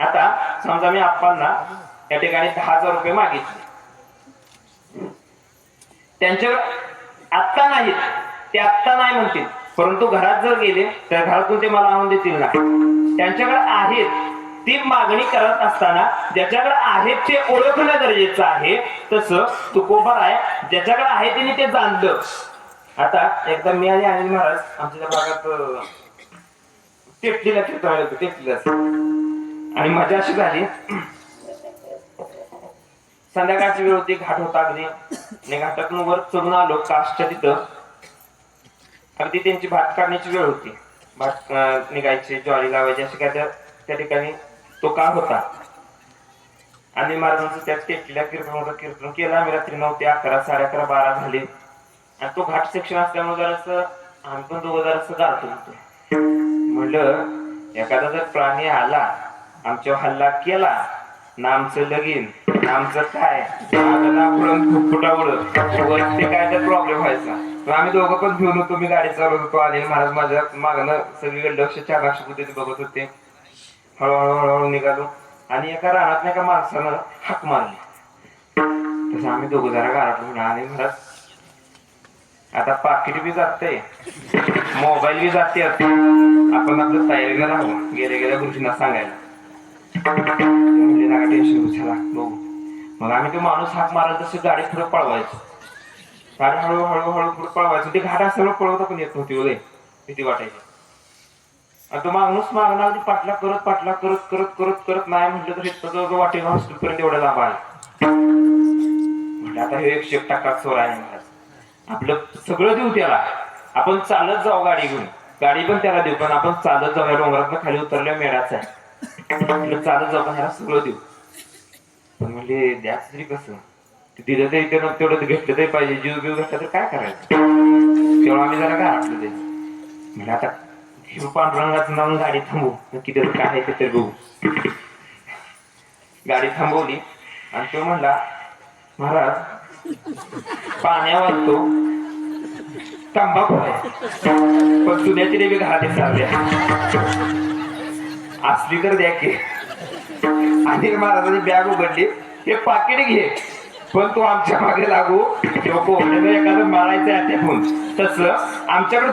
आता समजा मी आप्पांना या ठिकाणी दहा हजार रुपये मागितले. त्यांच्या आत्ता नाहीत. ते आत्ता नाही म्हणतील. परंतु घरात जर गेले तर घरातून ते मला आणून देतील ना त्यांच्याकडे आहेत. ती मागणी करत असताना ज्याच्याकडे आहेत ते ओळखणं गरजेचं आहे. तसं तुकोबर आहे. ज्याच्याकडे आहे त्यांनी ते जाणलं. आता एकदा मी आणि अनिल महाराज आमच्या भागात अं, टेपलीला फिरतो टेपलीला आणि मजा अशी झाली. संध्याकाळची वेळ होती घाट होता अगदी. आणि घाटातून वर चढून आलो कास्टच्या तिथं. अगदी त्यांची भात काढण्याची वेळ होती. भात निघायची ज्वारी लावायची अशी काय त्या ठिकाणी तो काळ होता. आणि महाराजांचं त्याच टेकलेल्या कीर्तन कीर्तन केलं. आम्ही रात्री नऊ ते अकरा साडे अकरा बारा झाले. आणि तो घाट सेक्शन असल्यामुळे जरासं आम्ही पण दोघं जरासं गारतो होतो. म्हणलं एखादा जर प्राणी आला आमच्यावर हल्ला केला. ना आमचं लगीन ना आमचं काय? माझं ना काय तर प्रॉब्लेम व्हायचा. तर आम्ही दोघं पण घेऊन होतो. मी गाडी चालवत होतो. आणि महाराज माझ्या मागणं सगळीकडे लक्ष चार लक्ष पद्धती बघत होते. हळूहळू हळूहळू निघालो. आणि एका रानात एका माणसानं हाक मारली. तसं आम्ही दोघं जरा गारात म्हणा आणि महाराज आता पाकिट बी जाते मोबाईल बी जाते आपण आपलं तयारीला राहू. गेल्या गेल्या गोष्टींना सांगायला. म्हणजे ना टेन्शन घेऊ लागतो मग आम्ही तो माणूस हाक मारला तसे गाडी पुढे पळवायचो. गाडी हळू हळू हळू पुढे पळवायची. ते घाटा सगळं पळवता पण येत नव्हती उदय भीती वाटायची. आणि तो माणूस मागणार पाठला करत पाठला करत करत करत करत नाही म्हटलं तर इथं जवळ वाटेल हॉस्पिटल पर्यंत एवढा लांब आहे म्हणजे आता हे एकशे एक टक्का चोर आहे महाराज. आपलं सगळं देऊ त्याला. आपण चालत जाऊ गाडी घेऊन. गाडी पण त्याला देऊ पण आपण चालत जाऊ या डोंगरात खाली उतरल्या मेळाच आहे. आपलं चालत जाऊ पण सगळं देऊ. पण म्हणजे द्याच तरी कसं? ते दिलं तरी त्यानं तेवढं घेतलं तरी पाहिजे. जीव बिव घेतला तर काय करायचं? तेव्हा आम्ही जरा काय आटलं ते. म्हणजे आता हे पांडुरंगाचं नाव गाडी थांबवू. नक्की त्याचं काय आहे ते तरी बघू. गाडी थांबवली आणि तो म्हणला महाराज पाण्यावर तो तंबाखू आहे. पण तुझ्याची देवी घरात चालल्या. असली तर द्या की. अनिल महाराजांनी बॅग उघडली. हे पाकिट घे. पण तू आमच्या मागे लागू. किंवा एखादं मारायचं आहे ते तसं आमच्याकडे